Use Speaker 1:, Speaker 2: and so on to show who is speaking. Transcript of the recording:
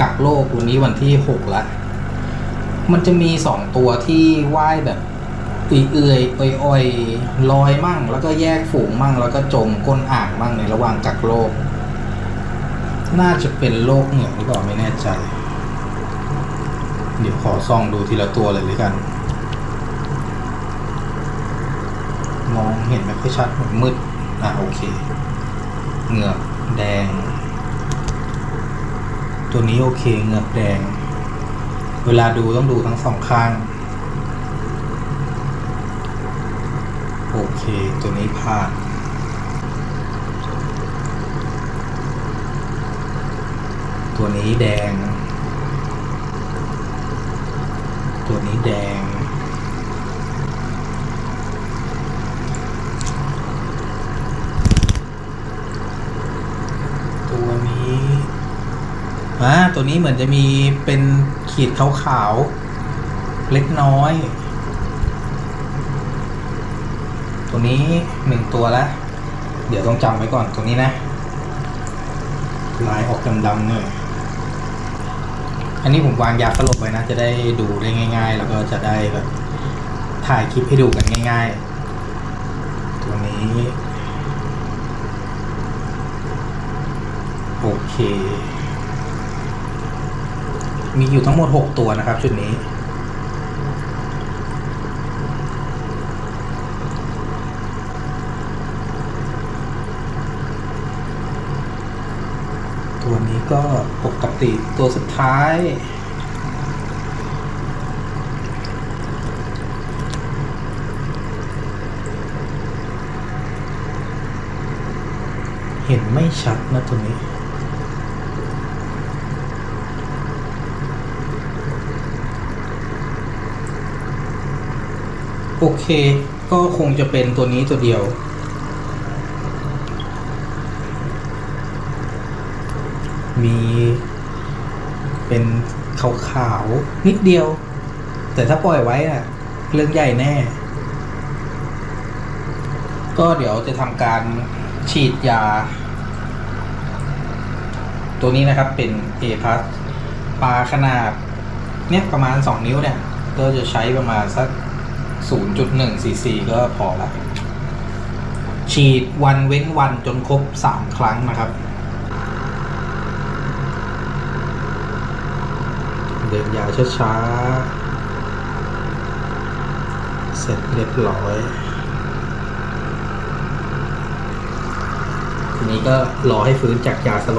Speaker 1: กักโลกวันนี้วันที่หกละ มันจะมีสองตัวที่ว่ายแบบเอื่อยๆอ่อยๆลอยมั่ง แล้วก็แยกฝูงมั่ง แล้วก็จมก้นอ่างมั่งในระหว่างกักโลก น่าจะเป็นโรคเหงือหรือเปล่าไม่แน่ใจ เดี๋ยวขอส่องดูทีละตัวเลยเลยกัน มองเห็นไม่ค่อยชัดมันมืด อะโอเค เหงือกแดง ตัวนี้โอเคเหงือกแดง เวลาดูต้องดูทั้งสองข้าง โอเค ตัวนี้ผ่านตัวนี้แดง ตัวนี้แดง ตัวนี้ อ่าตัวนี้เหมือนจะมีเป็นขีดขาวๆ เล็กน้อย ตัวนี้หนึ่งตัวแล้ว เดี๋ยวต้องจำไว้ก่อนตัวนี้นะ ลายออกดำๆหน่อยอันนี้ผมวางยาสลบไว้นะ จะได้ดูได้ง่าย ๆ แล้วก็จะได้แบบถ่ายคลิปให้ดูกันง่าย ๆ ตัวนี้ โอเค มีอยู่ทั้งหมด 6 ตัวนะครับ ชุดนี้ ตัวนี้ก็ปกติตัวสุดท้ายเห็นไม่ชัดนะตัวนี้ โอเค ก็คงจะเป็นตัวนี้ตัวเดียว มีเป็นขาวๆนิดเดียว แต่ถ้าปล่อยไว้อะเรื่องใหญ่แน่ ก็เดี๋ยวจะทำการฉีดยา ตัวนี้นะครับเป็น A พัสปลาขนาด เนี่ยประมาณ 2 นิ้วเนี่ย ก็จะใช้ประมาณสัก 0.1 cc ก็พอละ ฉีดวันเว้นวันจนครบ 3 ครั้งนะครับ เดินยาวช้าๆ เสร็จเรียบร้อยทีนี้ก็รอให้ฟื้นจากยาสลบ